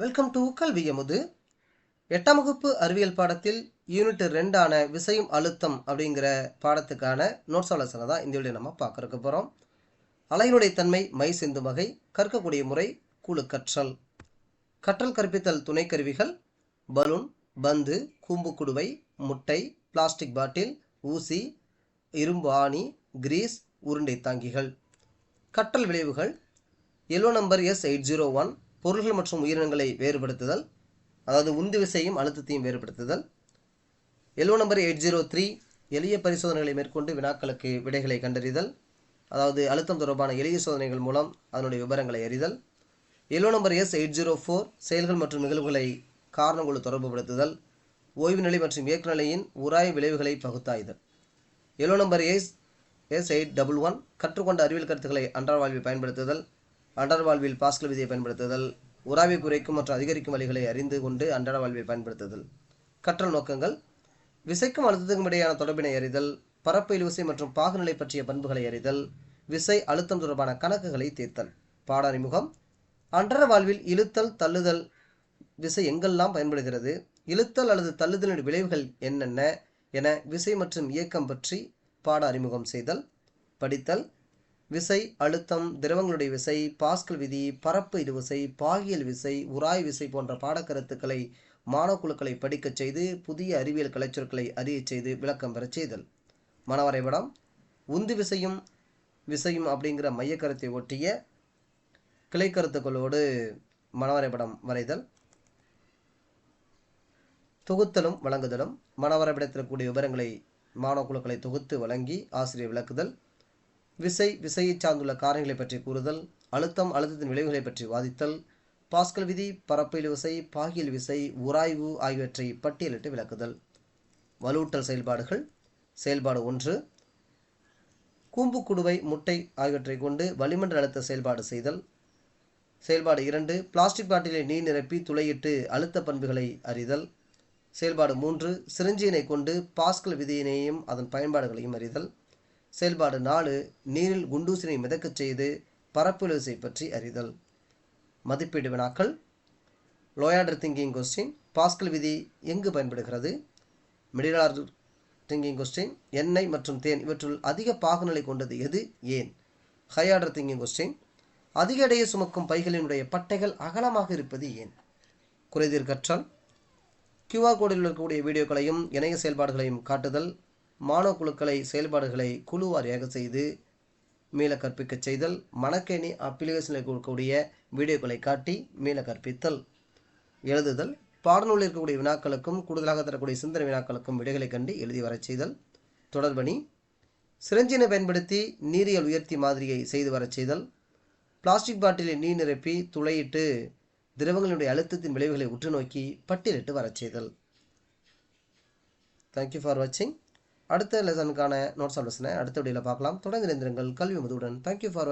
Welcome to கல்வி எட்டாம் வகுப்பு அறிவியல் பாடத்தில் யூனிட் ரெண்டான விசையும் அழுத்தம் அப்படிங்கிற பாடத்துக்கான நோட்ஸ் ஆலோசனை தான் இந்த வீடியோ நம்ம பார்க்கறக்கு போகிறோம் அலையினுடைய தன்மை மை சிந்தும் வகை கற்கக்கூடிய முறை குழு கற்றல். கற்றல் கற்பித்தல் துணைக்கருவிகள் பலூன் பந்து கூம்பு குடுவை முட்டை பிளாஸ்டிக் பாட்டில் ஊசி இரும்பு ஆணி கிரீஸ் உருண்டை தாங்கிகள். கற்றல் விளைவுகள் L O number S eight zero one பொருள்கள் மற்றும் உயிரினங்களை வேறுபடுத்துதல் அதாவது உந்து விசையும் அழுத்தத்தையும் வேறுபடுத்துதல். L O number eight zero three எளிய பரிசோதனைகளை மேற்கொண்டு வினாக்களுக்கு விடைகளை கண்டறிதல் அதாவது அழுத்தம் தொடர்பான எளிய சோதனைகள் மூலம் அதனுடைய விவரங்களை அறிதல். L O number S eight zero four செயல்கள் மற்றும் நிகழ்வுகளை காரணங்களோடு தொடர்புபடுத்துதல் ஓய்வு நிலை மற்றும் இயக்க நிலையின் உராய் விளைவுகளை பகுத்தாய்தல். L O number S S eight double one கற்றுக்கொண்ட அறிவியல் கருத்துக்களை அன்றாட வாழ்வில் பயன்படுத்துதல் அன்றாட வாழ்வில் பாஸ்கல் விதியை பயன்படுத்துதல் உராவை குறைக்கும் மற்றும் அதிகரிக்கும் வழிகளை அறிந்து கொண்டு அன்றாட வாழ்வை பயன்படுத்துதல். கற்றல் நோக்கங்கள் விசைக்கும் அழுத்தத்துக்கும் இடையான தொடர்பினை அறிதல் பரப்பு இழுவிசை மற்றும் பாகுநிலை பற்றிய பண்புகளை அறிதல் விசை அழுத்தம் தொடர்பான கணக்குகளை தீர்த்தல். பாட அறிமுகம் அன்றாட வாழ்வில் இழுத்தல் தள்ளுதல் விசை எங்கெல்லாம் பயன்படுகிறது இழுத்தல் அல்லது தள்ளுதலின் விளைவுகள் என்னென்ன என விசை மற்றும் இயக்கம் பற்றி பாட அறிமுகம் செய்தல் படித்தல் விசை அழுத்தம் திரவங்களுடைய விசை பாஸ்கல் விதி பரப்பு இடுவிசை பாகியல் விசை உராய் விசை போன்ற பாடக்கருத்துக்களை மாணவக்குழுக்களை படிக்கச் செய்து புதிய அறிவியல் கலைச்சொற்களை அறியச் செய்து விளக்கம் பெறச் செய்தல். மனவரைபடம் உந்து விசையும் விசையும் அப்படிங்கிற மையக்கருத்தை ஒட்டிய கிளை கருத்துக்களோடு மனவரைபடம் வரைதல். தொகுத்தலும் வழங்குதலும். மனவரைபடத்தில் கூடிய விவரங்களை மாணவ குழுக்களை தொகுத்து வழங்கி ஆசிரியர் விளக்குதல். விசை விசையை சார்ந்துள்ள காரணிகளை பற்றி கூறுதல் அழுத்தம் அழுத்தத்தின் விளைவுகளை பற்றி வாதித்தல் பாஸ்கல் விதி பரப்பில் விசை பாகியல் விசை உராய்வு ஆகியவற்றை பட்டியலிட்டு விளக்குதல். வலுவூட்டல் செயல்பாடுகள். செயல்பாடு ஒன்று கூம்பு குடுவை முட்டை ஆகியவற்றை கொண்டு வளிமண்டல அழுத்த செயல்பாடு செய்தல். செயல்பாடு இரண்டு பிளாஸ்டிக் பாட்டிலை நீர் நிரப்பி துளையிட்டு அழுத்த பண்புகளை அறிதல். செயல்பாடு மூன்று சிரிஞ்சியினை கொண்டு பாஸ்கல் விதியினையும் அதன் பயன்பாடுகளையும் அறிதல். செயல்பாடு நாலு நீரில் குண்டூசினை மிதக்கச் செய்து பரப்புழுசை பற்றி அறிதல். மதிப்பீடு வினாக்கள். லோயாடர் திங்கிங் கொஸ்டின் பாஸ்கல் விதி எங்கு பயன்படுகிறது? மிடிலார் திங்கிங் கொஸ்டின் எண்ணெய் மற்றும் தேன் இவற்றுள் அதிக பாகுநிலை கொண்டது எது? ஏன்? ஹையார்டர் திங்கிங் கொஸ்டின் அதிக எடையை சுமக்கும் பைகளினுடைய பட்டைகள் அகலமாக இருப்பது ஏன்? குறைதீர் கற்றல் கியூஆர் கோடில் இருக்கக்கூடிய வீடியோக்களையும் இணைய செயல்பாடுகளையும் காட்டுதல். மாணவ குழுக்களை செயல்பாடுகளை குழு வாரியாக செய்து மீள கற்பிக்க செய்தல் மணக்கேணி அப்ளிகேஷனில் கொடுக்கக்கூடிய வீடியோக்களை காட்டி மீள கற்பித்தல் எழுதுதல் பாடநூலில் இருக்கக்கூடிய வினாக்களுக்கும் கூடுதலாக தரக்கூடிய சிந்தனை வினாக்களுக்கும் விடைகளை கண்டு எழுதி வரச் செய்தல் தொடர்பணி சிரஞ்சினை பயன்படுத்தி நீரியல் உயர்த்தி மாதிரியை செய்து வரச் செய்தல் பிளாஸ்டிக் பாட்டிலில் நீர் நிரப்பி துளையிட்டு திரவங்களுடைய அழுத்தத்தின் விளைவுகளை உற்று நோக்கி பட்டியலிட்டு வரச் செய்தல். தேங்க்யூ ஃபார் வாட்சிங் அடுத்த லெசனுக்கான நோட்ஸ் ஆலோசனை அடுத்த வீடியோவில் பார்க்கலாம். தொடர்ந்து இணைந்திருங்கள். கல்வி முதுவுடன் தேங்க்யூ ஃபார்